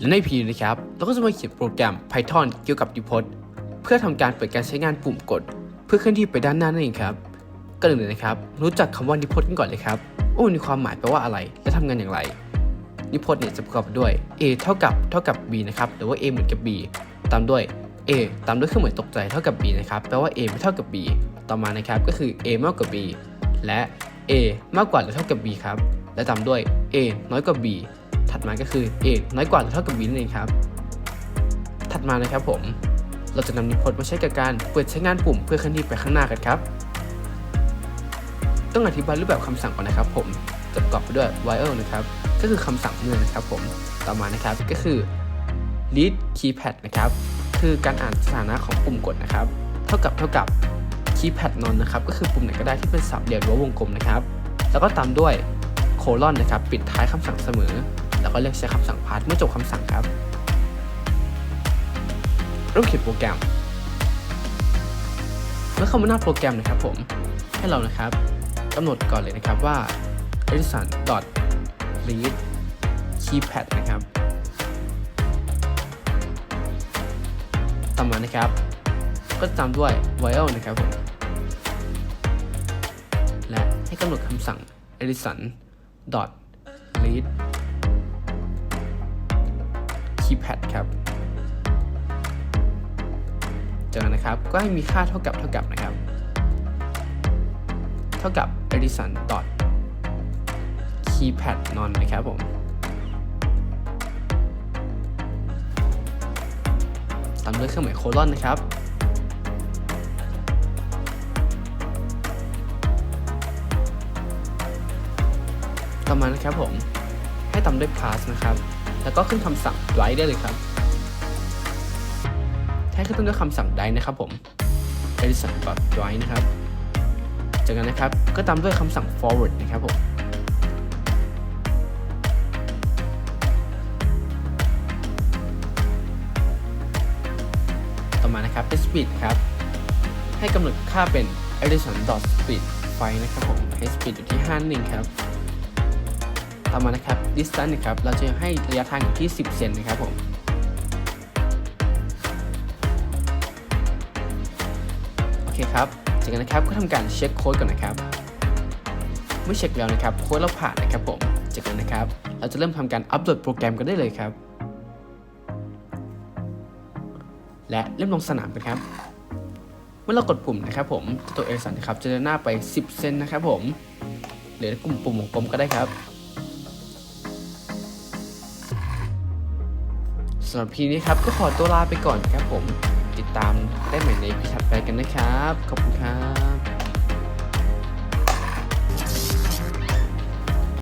และในพีนะครับเราก็จะมาเขียนโปรแกรม Python เกี่ยวกับ Depot เพื่อทำการเปิดการใช้งานปุ่มกด เพื่อเคลื่อนที่ไปด้านหน้านั่นเองครับก็เลยนะครับ รู้จักคำว่า Depot กันก่อนเลยครับว่ามีความหมายแปลว่าอะไร และทำงานอย่างไร Depot เนี่ยจะประกอบด้วย a เท่ากับเท่ากับ b นะครับหรือว่า a เหมือนกับ b ตามด้วย a ตามด้วยเครื่องหมายตกใจเท่ากับ b นะครับแปลว่า a ไม่เท่ากับ b ต่อมานะครับก็คือ a มากกว่า b และ a มากกว่าหรือเท่ากับ b ครับและตามด้วย a น้อยกว่า b ถัดมาก็คือ a น้อยกว่าหรือเท่ากับ b นั่นเองครับ ถัดมานะครับผม เราจะนำนิพนธ์มาใช้กับการเปิดใช้งานปุ่มเพื่อเคลื่อนที่ไปข้างหน้ากันครับ ต้องอธิบายรูปแบบคำสั่งก่อนนะครับ ผมจะประกอบไปด้วย while นะครับ ก็คือคำสั่งเมื่อนะครับ ผม ต่อมานะครับก็คือ read keypad นะครับ คือการอ่านสถานะของปุ่มกดนะครับ เท่ากับเท่ากับ keypad non นะครับ ก็คือปุ่มไหนก็ได้ที่เป็นสามเหลี่ยมหรือว่าวงกลมนะครับ แล้วก็ตามด้วย colon นะครับ ปิดท้ายคำสั่งเสมอ แล้วก็เลือกใช้คำสั่ง pass เมื่อจบคำสั่งครับเริ่มเขียนโปรแกรมเมื่อเข้ามาหน้าโปรแกรมนะครับผมให้เรานะครับกำหนดก่อนเลยนะครับว่า edison read keypad นะครับต่อมานะครับ ก็ตามด้วย while นะครับผมและให้กำหนดคำสั่ง edison read keypad ครับ จากนั้นนะครับก็ให้มีค่าเท่ากับเท่ากับนะครับ เท่ากับ edison dot keypad non นะครับผม ตามด้วยเครื่องหมายโคลอนนะครับต่อมานะครับผม ให้ตามด้วย plus นะครับ แล้วก็ขึ้นคำสั่ง write ได้เลยครับให้ขึ้นต้นด้วยคำสั่งได้นะครับผม edison dot write นะครับ จากนั้นนะครับก็ตามด้วยคำสั่ง forward นะครับผมต่อมานะครับเป็น speed ครับ ให้กำหนดค่าเป็น edison dot speed ไฟนะครับผมให้ speed อยู่ที่5นั่นเองครับ ต่อมานะครับ distance นะครับ เราจะให้ระยะทางอยู่ที่ 10 เซนนะครับผมโอเคครับจากนั้นนะครับก็ทำการเช็คโค้ดก่อนนะครับ เมื่อเช็คแล้วนะครับโค้ดเราผ่านนะครับผมจากนั้นนะครับ เราจะเริ่มทำการอัปโหลดโปรแกรมกันได้เลยครับ และเริ่มลงสนามกันครับ เมื่อเรากดปุ่มนะครับผมตัวเอสันนะครับจะเดินหน้าไป 10 เซนนะครับผมหรือกลุ่มปุ่มวงกลมก็ได้ครับ สำหรับพีนี้ครับก็ขอตัวลาไปก่อนครับผม ติดตามได้ใหม่ในพีถัดไปกันนะครับ ขอบคุณครับ